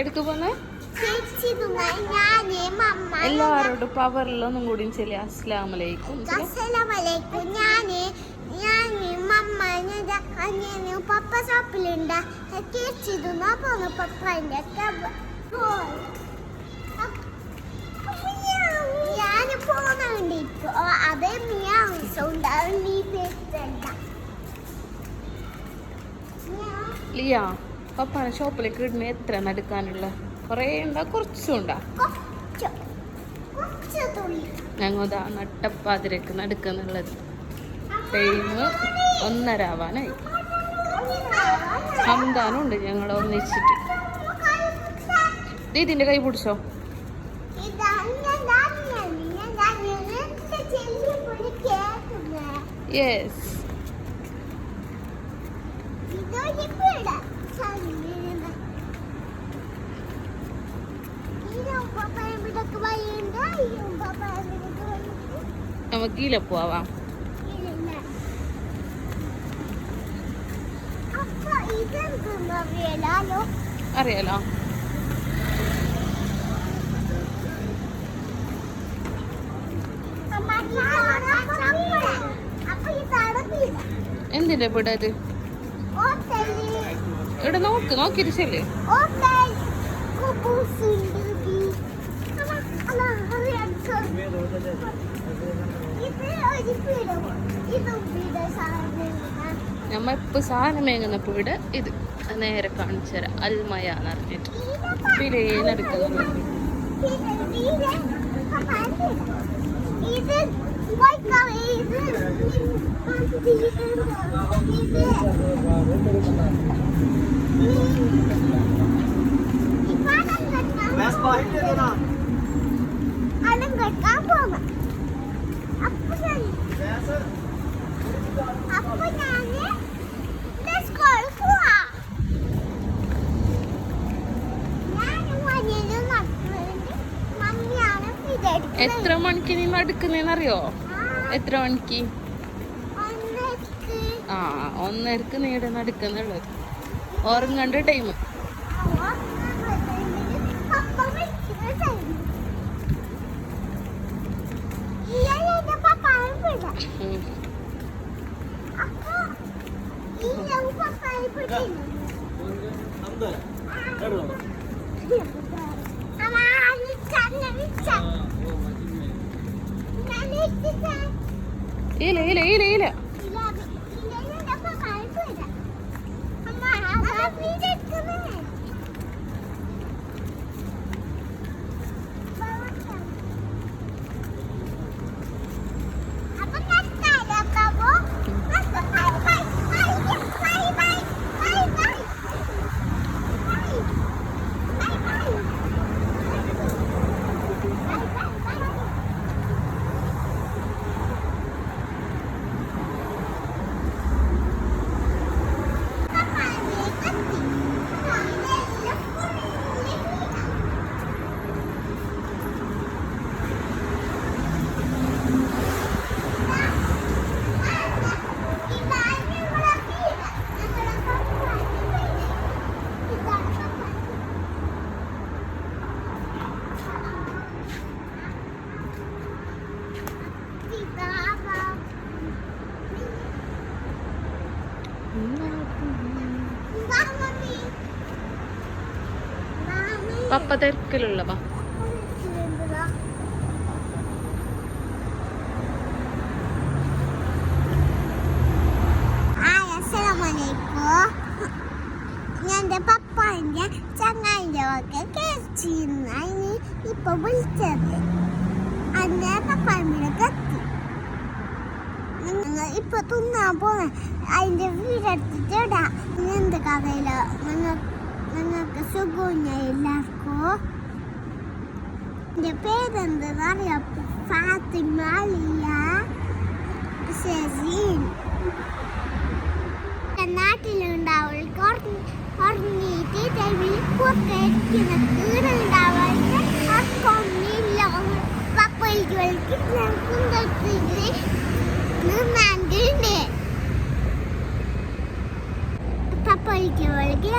എടുക്കു പോന്നെ? എല്ലാവരോടും പവറിലൊന്നും കൂടി ചെല്ലി. അസ്ലാം അലൈക്കും ഞാൻ ഞാൻ മമ്മ അനിയന് പപ്പ ഷോപ്പിലുണ്ട്. കേച്ചി തിന്നാ പോണ പപ്പന്റെ ഞാൻ പോണുണ്ട് ഇപ്പൊ. അതേ മിയാവ് സൗണ്ട്. നീ കേട്ടണ്ട ലിയ? പപ്പാണ് ഷോപ്പിലേക്ക് ഇടുന്ന എത്ര നടക്കാനുള്ള? കുറേ ഉണ്ടാ? കുറച്ചും ഉണ്ടാ? ഞങ്ങതാ നട്ടപ്പാതിരക്ക് നടുക്കുന്നുള്ളത്. ടൈം ഒന്നര ആവാനായി ഹംദാനും ഉണ്ട് ഞങ്ങൾ ഒന്നിച്ചിട്ട്. ദീദിന്റെ കൈ പിടിച്ചോ. യെസ് നമുക്ക് കീഴ പോവാം. അറിയാലോ. എന്തിന്റെ ഇവിടെ ഇവിടെ നോക്ക് നോക്കിട്ട് ചെല്ല് നമ്മ ഇപ്പൊ സാധനം വേങ്ങുന്ന ഇവിടെ ഇത് നേരെ കാണിച്ചു തരാം. അൽമയ എന്ന് പറഞ്ഞിട്ട് പിലേനെടുക്കുന്നത് ഇത് ഇത് ഇത് എത്ര മണിക്ക് നീ നടക്കുന്നറിയോ എത്ര മണിക്ക്? ആ ഒന്നരക്ക് നീടെ നടക്കുന്നുള്ളത് കണ്ട ടൈം ഇല്ല ഇല്ല ഇല്ല ഇല്ല പപ്പ ഒക്കെ കേച്ചിരുന്നു ഇപ്പൊ വിളിച്ചത്. അന്നേ പപ്പാന്റെ എത്തി. നിങ്ങൾ ഇപ്പൊ തിന്നാൻ പോണ അതിന്റെ വീടെടുത്തിട്ട് എന്ത് കഥയിൽ? നിങ്ങൾ നിങ്ങൾക്ക് സുഖമില്ല എല്ലാവർക്കും. എന്റെ പേരെന്തെന്ന് അറിയാം? ഫാത്തിമ ഉറങ്ങിയിട്ട് ടൈമിൽ പുറത്തേക്കുന്ന കുന്തത്തിന്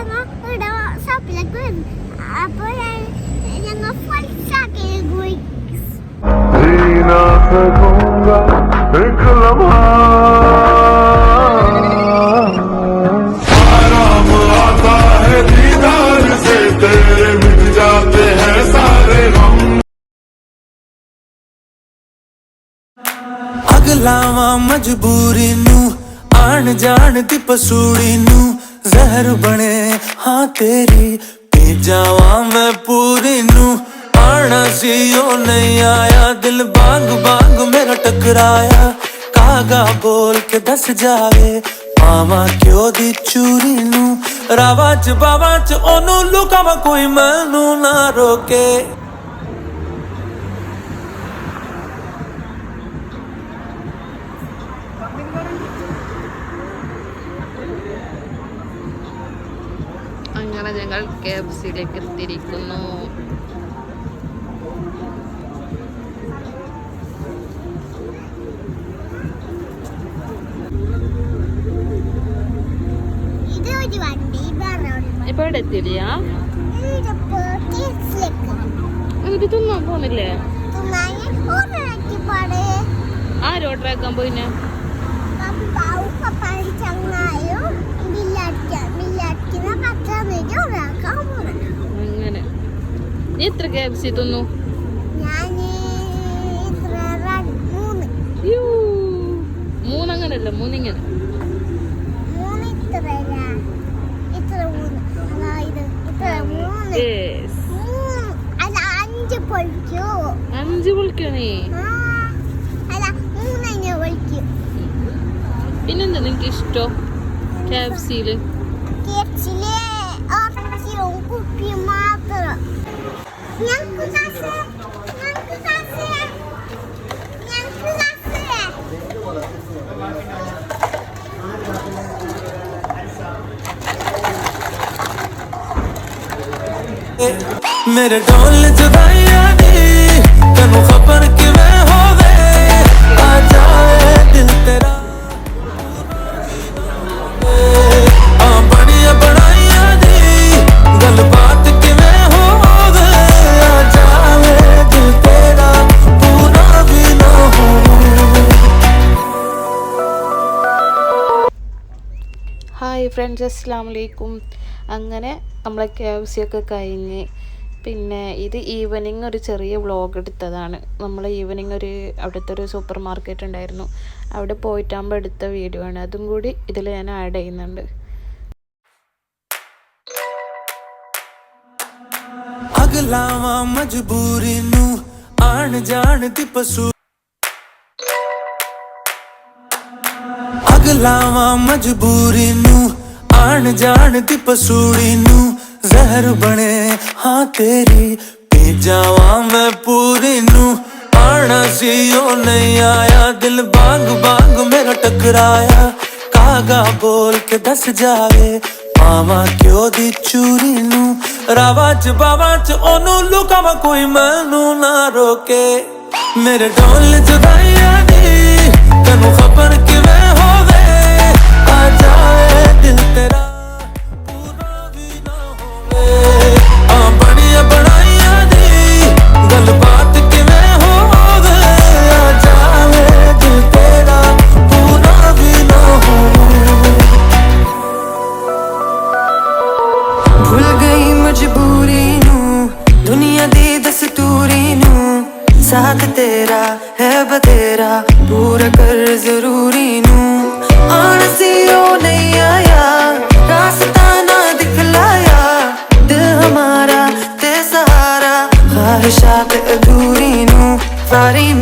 ഞങ്ങൾ ഇവിടെ ഷോപ്പിലേക്ക് വരും അപ്പോൾ ഞങ്ങൾ ഫൈസാക്കി പോയി ਅਗਲਾਵਾ ਮਜਬੂਰੀ ਨੂੰ ਆਣ ਜਾਣ ਦੀ ਪਸੂੜੀ ਨੂੰ ਜ਼ਹਿਰ ਬਣੇ ਹਾਂ ਤੇਰੀ ਪੀ ਜਾਵਾਂ ਮੈਂ ਪੂਰੀ ਨੂੰ। ਆਣਾ ਸੀ ਉਹ ਨਹੀਂ ਆਇਆ। ਦਿਲ ਬਾਗ ਬਾਗ ਮੇਰਾ ਟਕਰਾਇਆ। ਕਾਗਾ ਬੋਲ ਕੇ ਦੱਸ ਜਾਵੇ, ਪਾਵਾਂ ਕਿਉਂ ਦੀ ਚੂਰੀ ਨੂੰ? ਰਾਵਾਂ ਚ ਬਾਵਾ ਚ ਉਹਨੂੰ ਲੁਕਾਵਾਂ ਕੋਈ ਮੈਨੂੰ ਨਾ ਰੋਕੇ। അങ്ങനെ ഞങ്ങൾ കെ എഫ് സിയിലേക്ക് എത്തിയിരിക്കുന്നു. ഇപ്പൊ ഇവിടെ എത്തിയില്ല ഇത് തിന്നാൻ പോണില്ലേ തിന്നാന് ഒരാക്കി അങ്ങനെ. നീ എത്ര കെ എഫ് സി തിന്നു മൂന്നങ്ങനല്ല മൂന്നിങ്ങനെ. അഞ്ച് പൊളിക്കൂ. അഞ്ച് വിളിക്കണേ ആ, അല്ല മൂന്നതിനെ പിന്നെന്താ നിനക്ക് ഇഷ്ടോ കെ എഫ് സിയിൽ ਮੇਰੇ ਢੋਲ ਜੁਦਾਈਆਂ ਦੀ ਤੈਨੂੰ ਖਬਰ ਕਿਵੇਂ ਹੋਵੇ ਆ ਜਾਏ ਦਿਲ ਤੇਰਾ ഫ്രണ്ട്സ് അസ്സാം വലൈക്കും അങ്ങനെ നമ്മളെ കെ എഫ് സി ഒക്കെ കഴിഞ്ഞ് പിന്നെ ഇത് ഈവനിങ് ഒരു ചെറിയ വ്ളോഗ് എടുത്തതാണ് നമ്മൾ ഈവനിങ് ഒരു അവിടുത്തെ ഒരു സൂപ്പർ മാർക്കറ്റ് ഉണ്ടായിരുന്നു അവിടെ പോയിട്ടാകുമ്പോൾ എടുത്ത വീഡിയോ ആണ് അതും കൂടി ഇതിൽ ഞാൻ ആഡ് ചെയ്യുന്നുണ്ട് ਅਗਲਾਵਾ ਮਜਬੂਰੀ ਨੂੰ ਆਣ ਜਾਣ ਦੀ ਪਸੂ ਅਗਲਾਵਾ ਮਜਬੂਰੀ ਨੂੰ ਆਣ ਜਾਣ ਦੀ ਪਸੂੜੀ ਨੂੰ ਜ਼ਹਿਰ ਬਣੇ। ਹਾਂ, ਤੇਰੀ ਪੀ ਜਾਵਾਂ ਮੈਂ ਪੂਰੀ ਨੂੰ। ਆਣਾ ਸੀ, ਉਹ ਨਹੀਂ ਆਇਆ। ਦਿਲ ਬਾਗ ਬਾਗ ਮੇਰਾ ਟਕਰਾਇਆ। ਕਾਗਾ ਬੋਲ ਕੇ ਦੱਸ ਜਾਵੇ, ਪਾਵਾਂ ਕਿਉਂ ਦੀ ਚੂਰੀ ਨੂੰ? ਰਾਵਾਂ ਚ, ਬਾਵਾਂ ਚ ਉਹਨੂੰ ਲੁਕਾਵਾਂ ਕੋਈ ਮੈਨੂੰ ਨਾ ਰੋਕੇ। ਮੇਰੇ ਢੋਲ ਜੁਦਾਈਆਂ ਦੀ, ਤੈਨੂੰ ਖਬਰ ਕਿਵੇਂ ਤੇਰਾ ਪੂਰਾ ਵੀ ਨਾ ਹੋਵੇ। ਆ ਬੜੀਆਂ ਬਣਾਈਆਂ ਦੀ ਗੱਲਬਾਤ ਕਿਵੇਂ ਹੋਵੇ? ਆ ਜਾਏ ਦਿਲ ਤੇਰਾ ਪੂਰਾ ਵੀ ਨਾ ਹੋਵੇ। ਭੁੱਲ ਗਈ ਮਜਬੂਰੀ ਨੂੰ, ਦੁਨੀਆ ਦੀ ਦਸਤੂਰੀ ਨੂੰ। ਸਾਥ ਤੇਰਾ ਹੈ ਬਤੇਰਾ ਪੂਰਾ ਕਰ ਜ਼ਰੂਰੀ ਨੂੰ।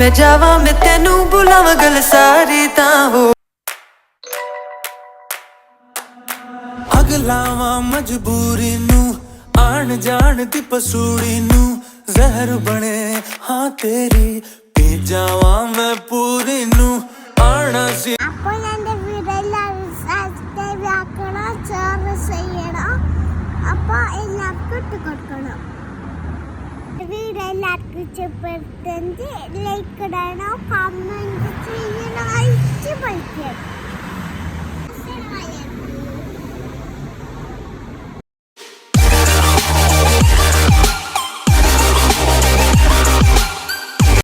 ਮੈਂ ਜਾਵਾਂ ਮੈਂ ਤੈਨੂੰ ਬੁਲਾਵਾਂ ਗੱਲ ਸਾਰੀ ਤਾਂ ਹੋ ਅਗਲਾਵਾ ਮਜਬੂਰੀ ਨੂੰ ਆਣ ਜਾਣ ਦੀ ਪਸੂੜੀ ਨੂੰ ਜ਼ਹਿਰ ਬਣੇ ਹਾਂ ਤੇਰੀ ਪੀ ਜਾਵਾਂ ਮੈਂ ਪੂਰੀ ਨੂੰ ആണ സി അപ്പോൾ എൻ്റെ വീട് എല്ലാവരും സബ്സ്ക്രൈബ് ആക്കണം ഷെയർ ചെയ്യണം അപ്പോൾ എല്ലാവർക്കും ഇട്ട് കൊടുക്കണം വീട് എല്ലാവർക്കും ഇഷ്ടപ്പെടുത്തെങ്കിൽ ലൈക്ക് ഇടണം കമന്റ് ചെയ്യണം അയച്ച് പഠിക്കണം